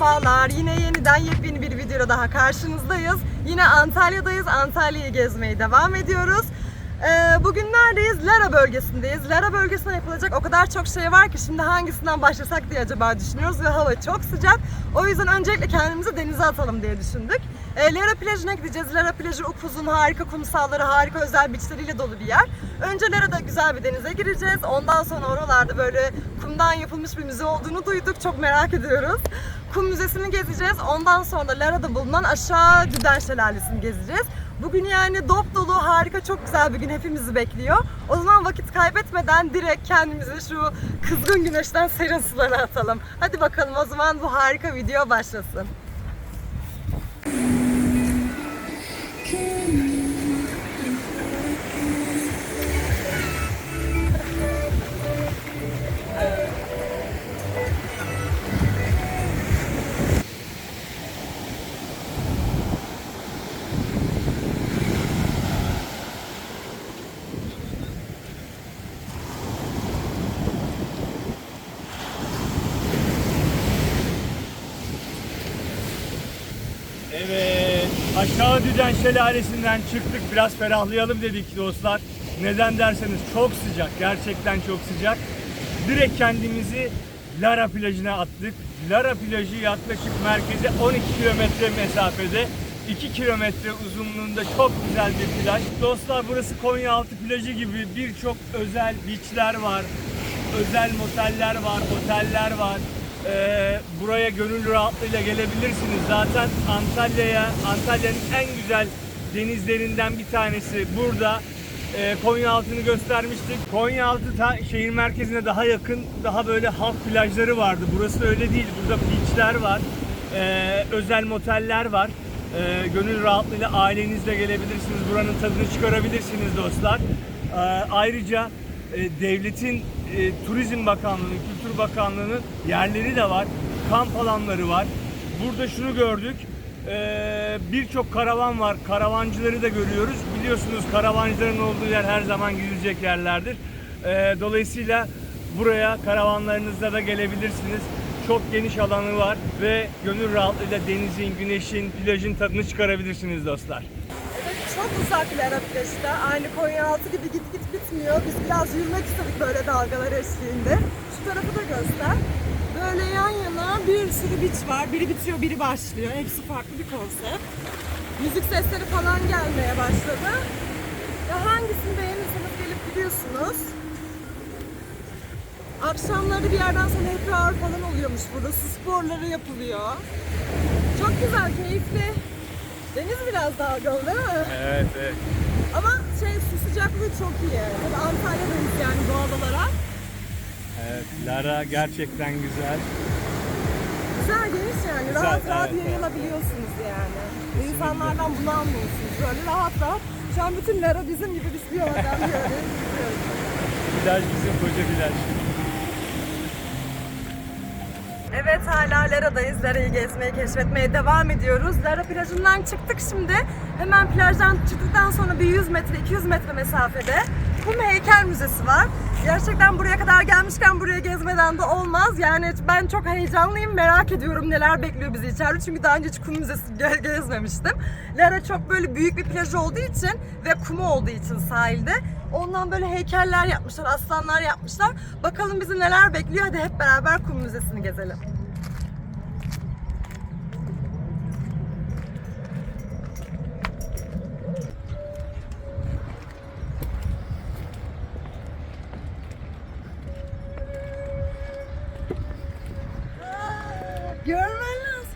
merhabalar. Yine yeniden yepyeni bir videoda daha karşınızdayız. Yine Antalya'dayız. Antalya'yı gezmeye devam ediyoruz. Ee, bugün neredeyiz? Lara bölgesindeyiz. Lara bölgesinde yapılacak o kadar çok şey var ki şimdi hangisinden başlasak diye acaba düşünüyoruz ve hava çok sıcak. O yüzden öncelikle kendimizi denize atalım diye düşündük. Ee, Lara plajına gideceğiz. Lara plajı upuzun, harika kumsalları, harika özel beachleriyle dolu bir yer. Önce Lara'da güzel bir denize gireceğiz. Ondan sonra oralarda böyle kumdan yapılmış bir müze olduğunu duyduk. Çok merak ediyoruz. Kum Müzesi'ni gezeceğiz. Ondan sonra da Lara'da bulunan aşağı Düden Şelalesi'ni gezeceğiz. Bugün yani dop dolu, harika, çok güzel bir gün hepimizi bekliyor. O zaman vakit kaybetmeden direkt kendimizi şu kızgın güneşten serin sulara atalım. Hadi bakalım o zaman bu harika video başlasın. Evet, aşağı Düden Şelalesi'nden çıktık. Biraz ferahlayalım dedik dostlar. Neden derseniz çok sıcak, gerçekten çok sıcak. Direkt kendimizi Lara plajına attık. Lara plajı yaklaşık merkeze 12 kilometre mesafede. 2 kilometre uzunluğunda çok güzel bir plaj. Dostlar burası Konyaaltı plajı gibi birçok özel beachler var. Özel moteller var, oteller var. Ee, buraya gönül rahatlığıyla gelebilirsiniz. Zaten Antalya'ya, Antalya'nın en güzel denizlerinden bir tanesi burada. Ee, Konyaaltı'nı göstermiştik. Konyaaltı ta şehir merkezine daha yakın, daha böyle halk plajları vardı. Burası öyle değil. Burada beachler var, ee, özel moteller var. Ee, gönül rahatlığıyla ailenizle gelebilirsiniz. Buranın tadını çıkarabilirsiniz dostlar. Ee, ayrıca e, devletin e, Turizm Bakanlığı'nın, Kültür Bakanlığı'nın yerleri de var. Kamp alanları var. Burada şunu gördük. e, Birçok karavan var. Karavancıları da görüyoruz. Biliyorsunuz karavancıların olduğu yer her zaman gidilecek yerlerdir. E, Dolayısıyla buraya karavanlarınızla da gelebilirsiniz. Çok geniş alanı var ve gönül rahatlığıyla denizin, güneşin, plajın tadını çıkarabilirsiniz dostlar. Çok uzak plajı da. Aynı Konyaaltı gibi git git bitmiyor. Biz biraz yürümek istedik böyle dalgalar eşliğinde. Şu tarafı da göster. Böyle yan yana bir sürü beach var. Biri bitiyor, biri başlıyor. Hepsi farklı bir konsept. Müzik sesleri falan gelmeye başladı. Ya hangisini beğenirseniz gelip gidiyorsunuz. Akşamları bir yerden sonra happy hour falan oluyormuş burada. Su sporları yapılıyor. Çok güzel, keyifli. Deniz biraz dalgalı değil mi? Evet, evet. Ama şey su sıcaklığı çok iyi. Tabii Antalya'dayız yani doğal olarak. Evet, Lara gerçekten güzel. Güzel geniş yani. Güzel, rahat rahat evet, yayılabiliyorsunuz yani. İnsanlardan bulanmıyorsunuz. Böyle rahat rahat. Şu an bütün Lara bizim gibi biz bir oraya gidiyoruz. Plaj bizim koca plaj. Evet hala Lara'dayız. Lara'yı gezmeye, keşfetmeye devam ediyoruz. Lara plajından çıktık şimdi. Hemen plajdan çıktıktan sonra bir 100 metre, 200 metre mesafede Kum Heykel Müzesi var. Gerçekten buraya kadar gelmişken buraya gezmeden de olmaz. Yani ben çok heyecanlıyım, merak ediyorum neler bekliyor bizi içeride. Çünkü daha önce hiç kum müzesi ge- gezmemiştim. Lara çok böyle büyük bir plaj olduğu için ve kumu olduğu için sahilde Ondan böyle heykeller yapmışlar, aslanlar yapmışlar. Bakalım bizi neler bekliyor. Hadi hep beraber kum müzesini gezelim. Görmen lazım.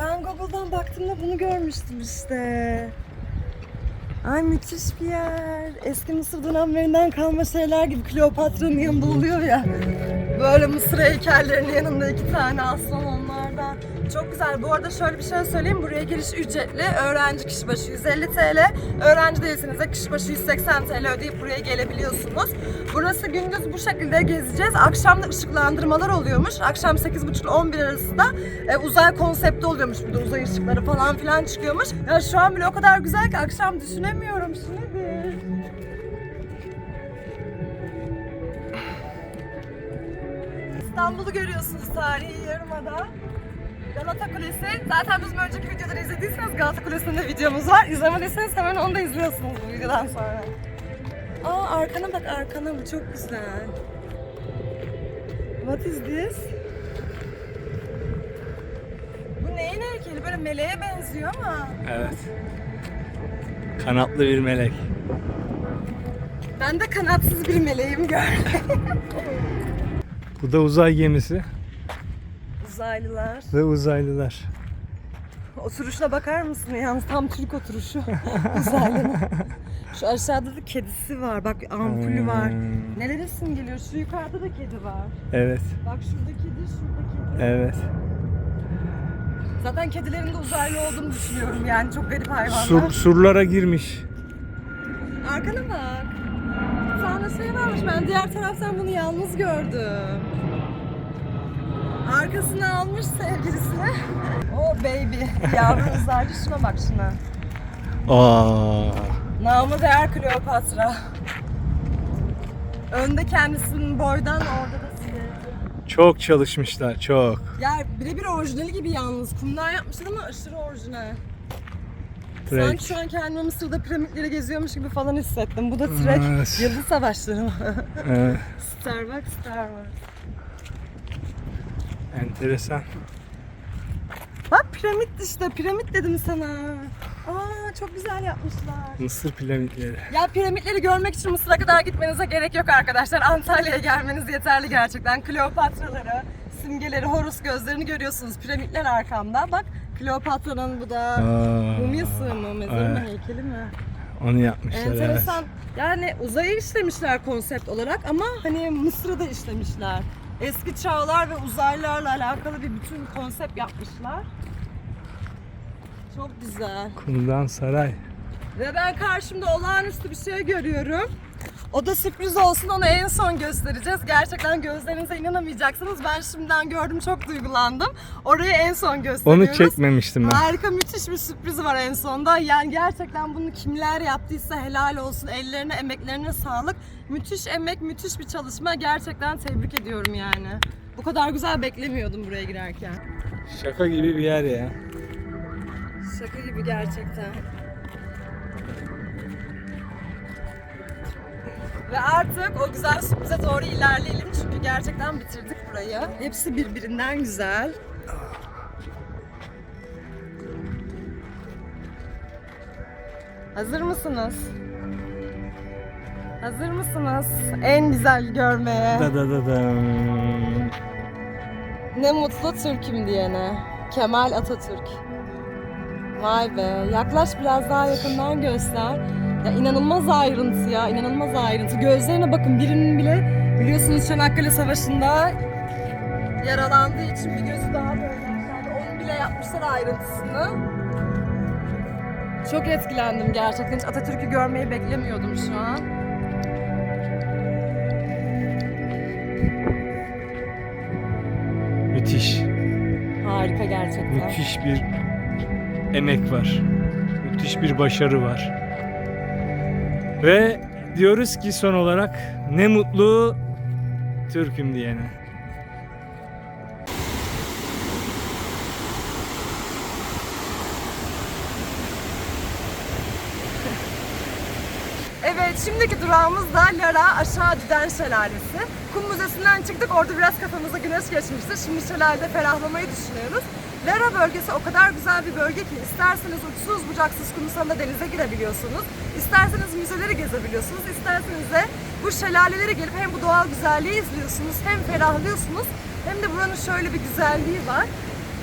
Ben Google'dan baktığımda bunu görmüştüm işte. Ay müthiş bir yer. Eski Mısır dönemlerinden kalma şeyler gibi Kleopatra'nın yanında oluyor ya. Böyle Mısır heykellerinin yanında iki tane aslan onlardan. Çok güzel. Bu arada şöyle bir şey söyleyeyim. Buraya giriş ücretli. Öğrenci kişi başı 150 TL. Öğrenci değilseniz de kişi başı 180 TL ödeyip buraya gelebiliyorsunuz. Burası gündüz bu şekilde gezeceğiz. Akşam da ışıklandırmalar oluyormuş. Akşam 8.30 ile 11 arası da e, uzay konsepti oluyormuş. Burada uzay ışıkları falan filan çıkıyormuş. Ya şu an bile o kadar güzel ki akşam düşünemiyorum. Nedir? İstanbul'u görüyorsunuz tarihi yarımada. Galata Kulesi. Zaten bizim önceki videoları izlediyseniz Galata Kulesi'nde de videomuz var. İzlemediyseniz hemen onu da izliyorsunuz bu videodan sonra. Aa arkana bak arkana bu çok güzel. What is this? Bu neyin heykeli? Böyle meleğe benziyor ama. Evet. Kanatlı bir melek. Ben de kanatsız bir meleğim gördüm. Bu da uzay gemisi Uzaylılar. ve uzaylılar. Oturuşuna bakar mısın? Yalnız tam Türk oturuşu. Uzaylılar. Şu aşağıda da kedisi var. Bak ampulü var. Hmm. Neler isim geliyor? Şu yukarıda da kedi var. Evet, Bak şurada kedi, şurada kedi. evet. Zaten kedilerin de uzaylı olduğunu düşünüyorum yani. Çok garip hayvanlar. Sur, surlara girmiş. Arkana bak. Bir tane şey varmış. Ben diğer taraftan bunu yalnız gördüm. Arkasına almış sevgilisine. Oh baby. Yavru uzaylı şuna bak şuna. Aa. Namı değer Kleopatra. Önde kendisinin boydan orada da. Çok çalışmışlar, çok. Ya birebir orijinali gibi yalnız. Kumdan yapmışlar ama aşırı orijinal. Trek. Sanki şu an kendimi Mısır'da piramitleri geziyormuş gibi falan hissettim. Bu da trek. Evet. Yıldız savaşları mı? Evet, Starbucks, Star Wars. Enteresan. Bak piramit işte. Piramit dedim sana. Aa çok güzel yapmışlar. Mısır piramitleri. Ya piramitleri görmek için Mısır'a kadar gitmenize gerek yok arkadaşlar. Antalya'ya gelmeniz yeterli gerçekten. Kleopatraları, simgeleri, Horus gözlerini görüyorsunuz. Piramitler arkamda. Bak Kleopatra'nın bu da mumyası mı, mezarı mı, evet. heykeli mi? Onu yapmışlar Enteresan. Yani uzayı işlemişler konsept olarak ama hani Mısır'ı da işlemişler. Eski çağlar ve uzaylılarla alakalı bir bütün konsept yapmışlar. Çok güzel. Kumdan saray. Ve ben karşımda olağanüstü bir şey görüyorum. O da sürpriz olsun onu en son göstereceğiz. Gerçekten gözlerinize inanamayacaksınız. Ben şimdiden gördüm çok duygulandım. Orayı en son gösteriyoruz. Onu çekmemiştim ben. Harika müthiş bir sürpriz var en sonda. Yani gerçekten bunu kimler yaptıysa helal olsun. Ellerine, emeklerine sağlık. Müthiş emek, müthiş bir çalışma. Gerçekten tebrik ediyorum yani. Bu kadar güzel beklemiyordum buraya girerken. Şaka gibi bir yer ya. Şaka gibi gerçekten. Ve artık o güzel sürprize doğru ilerleyelim çünkü gerçekten bitirdik burayı. Hepsi birbirinden güzel. Hazır mısınız? Hazır mısınız? En güzel görmeye. Da da da da. Ne mutlu Türk'üm diyene. Kemal Atatürk. Vay be. Yaklaş biraz daha yakından göster. Ya inanılmaz ayrıntı ya. inanılmaz ayrıntı. Gözlerine bakın. Birinin bile biliyorsunuz Çanakkale Savaşı'nda yaralandığı için bir gözü daha böyle aşağıda. Onun bile yapmışlar ayrıntısını. Çok etkilendim gerçekten. Hiç Atatürk'ü görmeyi beklemiyordum şu an. Müthiş. Harika gerçekten. Müthiş bir emek var. Müthiş bir başarı var. Ve diyoruz ki son olarak ne mutlu Türk'üm diyene. Evet, şimdiki durağımız da Lara Aşağı Düden Şelalesi. Kum Müzesi'nden çıktık, orada biraz kafamıza güneş geçmişti. Şimdi şelalede ferahlamayı düşünüyoruz. Lara bölgesi o kadar güzel bir bölge ki isterseniz uçsuz bucaksız kumsalda denize girebiliyorsunuz. İsterseniz müzeleri gezebiliyorsunuz. İsterseniz de bu şelalelere gelip hem bu doğal güzelliği izliyorsunuz hem ferahlıyorsunuz. Hem de buranın şöyle bir güzelliği var.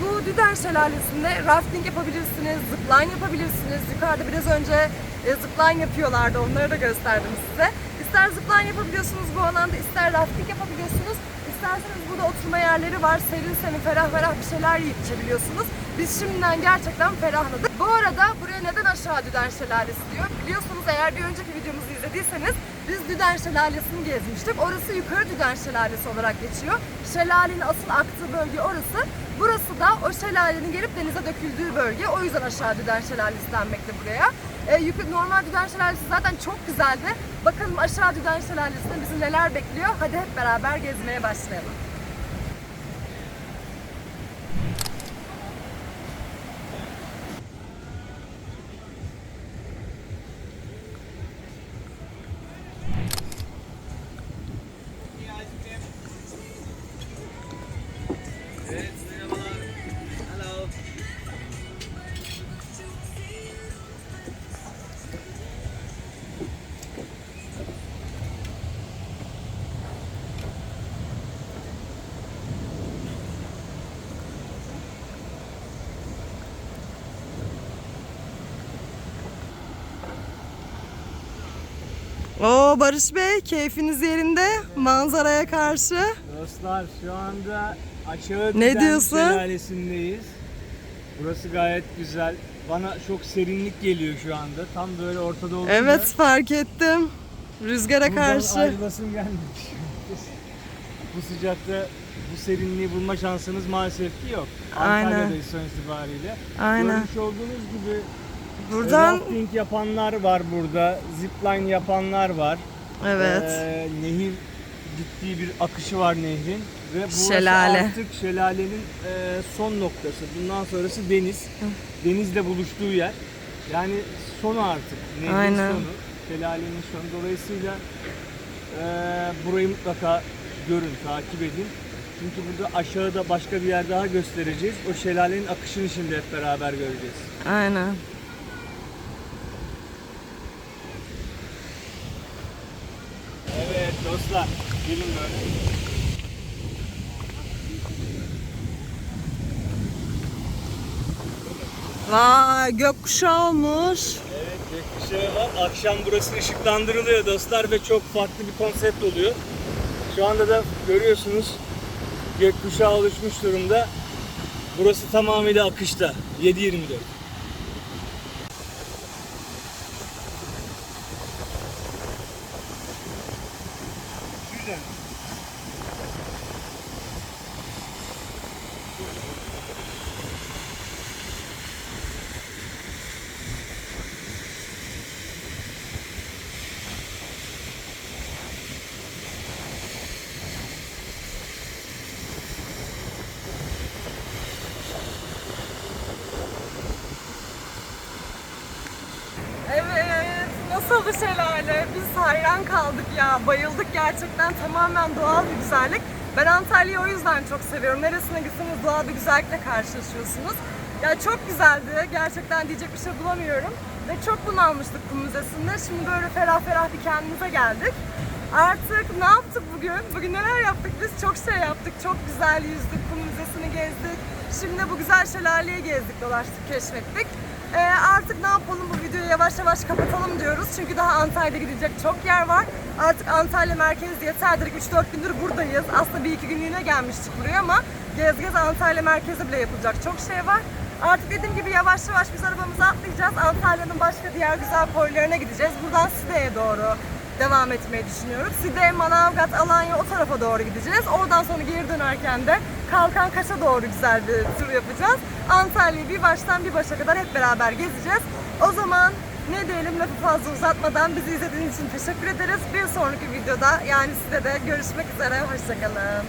Bu Düden Şelalesi'nde rafting yapabilirsiniz, zipline yapabilirsiniz. Yukarıda biraz önce e, zipline yapıyorlardı, onları da gösterdim size. İster zipline yapabiliyorsunuz bu alanda, ister rafting yapabiliyorsunuz. İsterseniz burada oturma yerleri var, serin serin ferah ferah bir şeyler yiyip içebiliyorsunuz. Biz şimdiden gerçekten ferahladık. Bu arada buraya neden aşağı Düden Şelalesi diyor? Biliyorsunuz eğer bir önceki videomuzu izlediyseniz biz Düden Şelalesi'ni gezmiştik. Orası yukarı Düden Şelalesi olarak geçiyor. Şelalenin asıl aktığı bölge orası. Burası da o şelalenin gelip denize döküldüğü bölge. O yüzden aşağı Düden Şelalesi denmekte buraya. Yukarı, normal Düden Şelalesi zaten çok güzeldi. Bakalım aşağı Düden Şelalesi'nde bizi neler bekliyor. Hadi hep beraber gezmeye başlayalım. Oo Barış Bey keyfiniz yerinde manzaraya karşı. Dostlar şu anda aşağı Ne diyorsun? şelalesindeyiz. Burası gayet güzel. Bana çok serinlik geliyor şu anda. Tam böyle ortada olunca Evet fark ettim. Rüzgara buradan karşı. ayrılasım gelmiş. bu sıcakta bu serinliği bulma şansınız maalesef ki yok. Aynen. Antalya'dayız son itibariyle. Aynen. Görmüş olduğunuz gibi Buradan rafting yapanlar var burada. Zipline yapanlar var. evet. Ee, nehir ciddi bir akışı var nehrin ve burası Şelale. artık şelalenin e, son noktası. Bundan sonrası deniz. Denizle buluştuğu yer. Yani sonu artık. Nehrin Aynen. sonu. Şelalenin sonu. Dolayısıyla e, burayı mutlaka görün, takip edin. Çünkü burada aşağıda başka bir yer daha göstereceğiz. O şelalenin akışını şimdi hep beraber göreceğiz. Aynen. Evet dostlar, gelin böyle. Vay gökkuşağı olmuş. Evet gökkuşağı var. Akşam burası ışıklandırılıyor dostlar ve çok farklı bir konsept oluyor. Şu anda da görüyorsunuz gökkuşağı oluşmuş durumda. Burası tamamıyla akışta. 7-24. Güzel. Evet, bir şelale? Biz hayran kaldık ya, bayıldık gerçekten. Tamamen doğal bir güzellik. Ben Antalya'yı o yüzden çok seviyorum. Neresine gitseniz doğal bir güzellikle karşılaşıyorsunuz. Ya çok güzeldi. Gerçekten diyecek bir şey bulamıyorum. Ve çok bunalmıştık kum müzesinde. Şimdi böyle ferah ferah bir kendimize geldik. Artık ne yaptık bugün? Bugün neler yaptık biz? Çok şey yaptık. Çok güzel yüzdük, kum müzesini gezdik. Şimdi bu güzel şelaleyi gezdik, dolaştık, keşfettik. Ee, artık ne yapalım bu videoyu yavaş yavaş kapatalım diyoruz. Çünkü daha Antalya'da gidecek çok yer var. Artık Antalya merkezi yeterdir. 3-4 gündür buradayız. Aslında bir iki günlüğüne gelmiştik buraya ama gez gez Antalya merkezi bile yapılacak çok şey var. Artık dediğim gibi yavaş yavaş biz arabamıza atlayacağız. Antalya'nın başka diğer güzel koylarına gideceğiz. Buradan Side'ye doğru devam etmeyi düşünüyoruz. Side, Manavgat, Alanya o tarafa doğru gideceğiz. Oradan sonra geri dönerken de Kalkan Kaş'a doğru güzel bir tur yapacağız. Antalya'yı bir baştan bir başa kadar hep beraber gezeceğiz. O zaman ne diyelim lafı fazla uzatmadan bizi izlediğiniz için teşekkür ederiz. Bir sonraki videoda yani size de görüşmek üzere. Hoşçakalın.